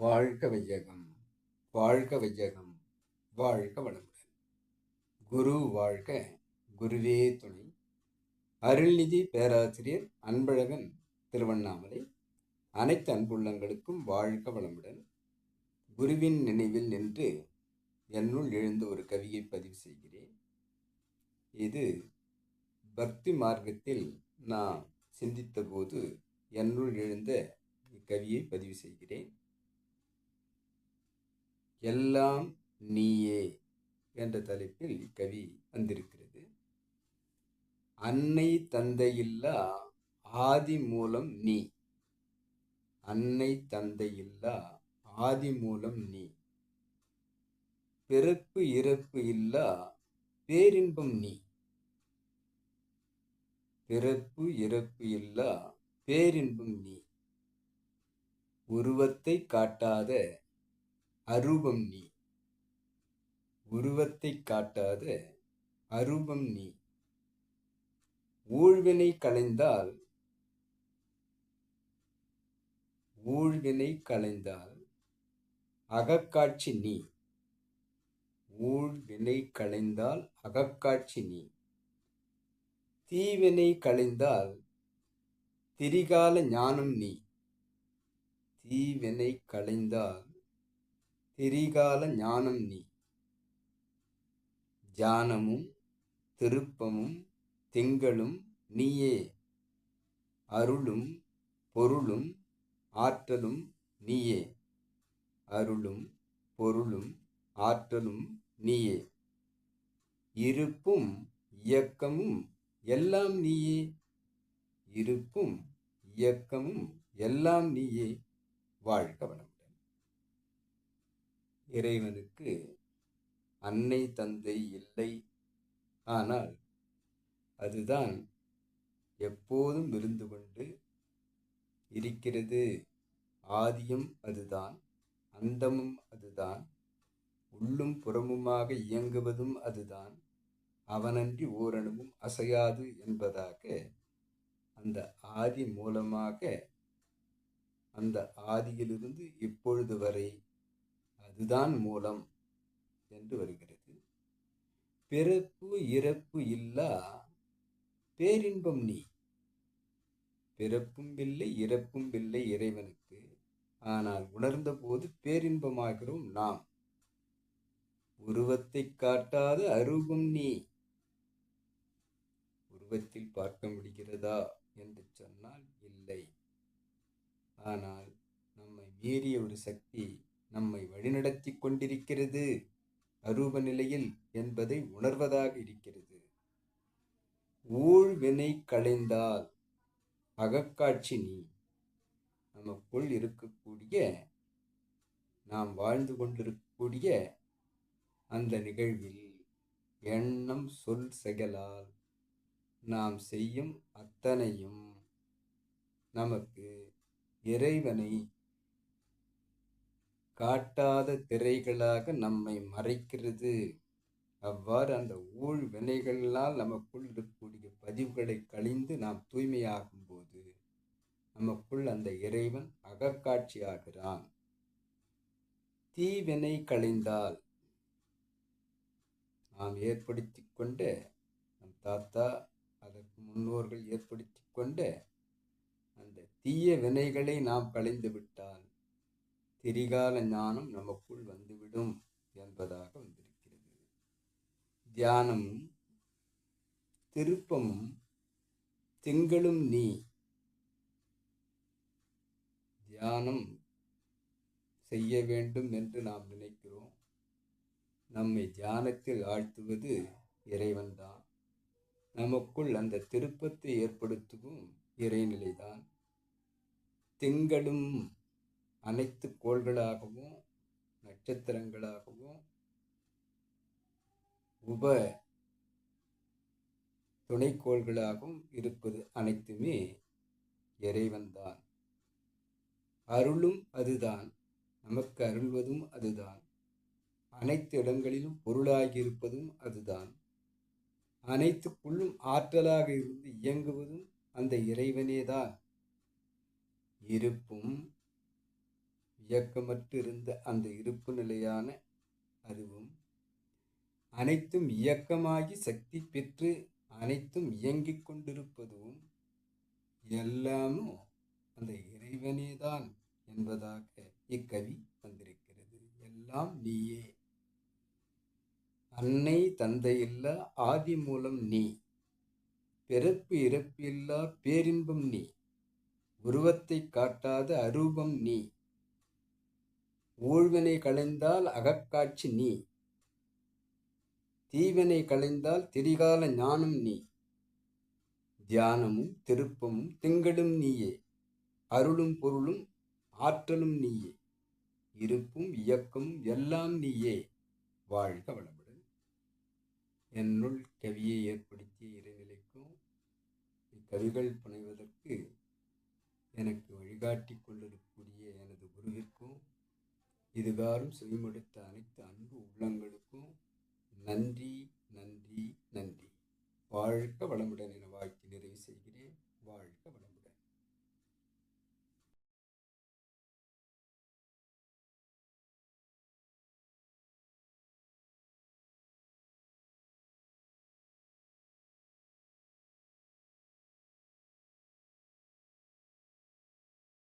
வாழ்க வையகம் வாழ்க வையகம் வாழ்க வளமுடன். குரு வாழ்க குருவே துணை. அருள்நிதி பேராசிரியர் அன்பழகன் திருவண்ணாமலை. அனைத்து அன்புள்ளங்களுக்கும் வாழ்க வளமுடன். குருவின் நினைவில் நின்று என்னுள் எழுந்த ஒரு கவியை பதிவு செய்கிறேன். இது பக்தி மார்க்கத்தில் நான் சிந்தித்தபோது என்னுள் எழுந்த இக்கவியை பதிவு செய்கிறேன். எல்லாம் நீயே என்ற தலைப்பில் இக்கவி வந்திருக்கிறது. அன்னை தந்தையில்லா ஆதி மூலம் நீ. அன்னை தந்தையில்லா ஆதி மூலம் நீ. பிறப்பு இறப்பு இல்லா பேரின்பம் நீ. பிறப்பு இறப்பு இல்லா பேரின்பம் நீ. உருவத்தை காட்டாத அரூபம் நீ. உருவத்தை காட்டாத அரூபம் நீ. ஊழ்வினை களைந்தால் ஊழ்வினை களைந்தால் அகக்காட்சி நீ. ஊழ்வினை களைந்தால் அகக்காட்சி நீ. தீவினை களைந்தால் திரிகால ஞானம் நீ. தீவினை களைந்தால் திரிகால ஞானம் நீ. ஜானமும் திருப்பமும் திங்களும் நீயே. அருளும் பொருளும் ஆற்றலும் நீயே. அருளும் பொருளும் ஆற்றலும் நீயே. இருப்பும் இயக்கமும் எல்லாம் நீயே. இருப்பும் இயக்கமும் எல்லாம் நீயே. வாழ்க இறைவனுக்கு அன்னை தந்தை இல்லை. ஆனால் அதுதான் எப்போதும் இருந்து கொண்டு இருக்கிறது. ஆதியும் அதுதான் அந்தமும் அதுதான் உள்ளும் புறமுமாக இயங்குவதும் அதுதான். அவனன்றி ஓரணுவும் அசையாது என்பதாக அந்த ஆதி மூலமாக அந்த ஆதியிலிருந்து இப்பொழுது வரை அதுதான் மூலம் என்று வருகிறது. பிறப்பு இறப்பு இல்லா பேரின்பம் நீ. பிறப்பும் இல்லை இறப்பும் இல்லை இறைவனுக்கு. ஆனால் உணர்ந்த போது பேரின்பமாகிறோம் நாம். உருவத்தை காட்டாத அருகும் நீ. உருவத்தில் பார்க்க முடிகிறதா என்று சொன்னால் இல்லை. ஆனால் நம்மை மீறிய ஒரு சக்தி நம்மை வழிநடத்தி கொண்டிருக்கிறது. அரூப நிலையில் என்பதை உணர்வதாக இருக்கிறது. ஊழ்வினை களைந்தால் அகக்காட்சி நீ. நமக்குள் இருக்கக்கூடிய நாம் வாழ்ந்து கொண்டிருக்கக்கூடிய அந்த நிகழ்வில் எண்ணம் சொல் செயலால் நாம் செய்யும் அத்தனையும் நமக்கு இறைவனை காட்டாத திரைகளாக நம்மை மறைக்கிறது. அவ்வாறு அந்த ஊழ் வினைகளால் நமக்குள் இருக்கக்கூடிய பதிவுகளை கழிந்து நாம் தூய்மையாகும் போது நமக்குள் அந்த இறைவன் அகக்காட்சியாகிறான் தீவினை கழிந்தால் நாம் ஏற்படுத்தி கொண்ட நம் தாத்தா அதற்கு முன்னோர்கள் ஏற்படுத்தி கொண்ட அந்த தீய வினைகளை நாம் கழிந்து விட்டால் திரிகால ஞானம் நமக்குள் வந்துவிடும் என்பதாக வந்திருக்கிறது. தியானமும் திருப்பமும் திங்களும் நீ. தியானம் செய்ய வேண்டும் என்று நாம் நினைக்கிறோம். நம்மை தியானத்தில் ஆழ்த்துவது இறைவன்தான். நமக்குள் அந்த திருப்பத்தை ஏற்படுத்தவும் இறைநிலைதான். திங்களும் அனைத்து கோள்களாகவும் நட்சத்திரங்களாகவும் உப துணைக்கோள்களாகவும் இருப்பது அனைத்துமே இறைவன்தான். அருளும் அதுதான். நமக்கு அருள்வதும் அதுதான். அனைத்து இடங்களிலும் பொருளாகியிருப்பதும் அதுதான். அனைத்துக்குள்ளும் ஆற்றலாக இருந்து இயங்குவதும் அந்த இறைவனேதான். இருப்பும் இயக்கமற்று இருந்த அந்த இருப்பு நிலையான அறிவும் அனைத்தும் இயக்கமாகி சக்தி பெற்று அனைத்தும் இயங்கிக் கொண்டிருப்பதும் எல்லாமும் அந்த இறைவனே தான் என்பதாக இக்கவி வந்திருக்கிறது. எல்லாம் நீயே. அன்னை தந்தையில்லா ஆதி மூலம் நீ. பிறப்பு இறப்பில்லா பேரின்பம் நீ. உருவத்தை காட்டாத அரூபம் நீ. ஊழ்வினை களைந்தால் அகக்காட்சி நீ. தீவினை களைந்தால் திரிகால ஞானம் நீ. தியானமும் திருப்பமும் திங்களும் நீயே. அருளும் பொருளும் ஆற்றலும் நீயே. இருப்பும் இயக்கமும் எல்லாம் நீயே. வாழ்க வளமுடன். என்னுள் கவியை ஏற்படுத்திய இறைநிலைக்கும் இக்கவிகள் புனைவதற்கு எனக்கு வழிகாட்டி கொண்டிருக்கக்கூடிய எனது குருவிற்கும் இதுகாரும் செவிமடுத்த அனைத்து அன்பு உள்ளங்களுக்கும் நன்றி நன்றி நன்றி. வாழ்க வளமுடன்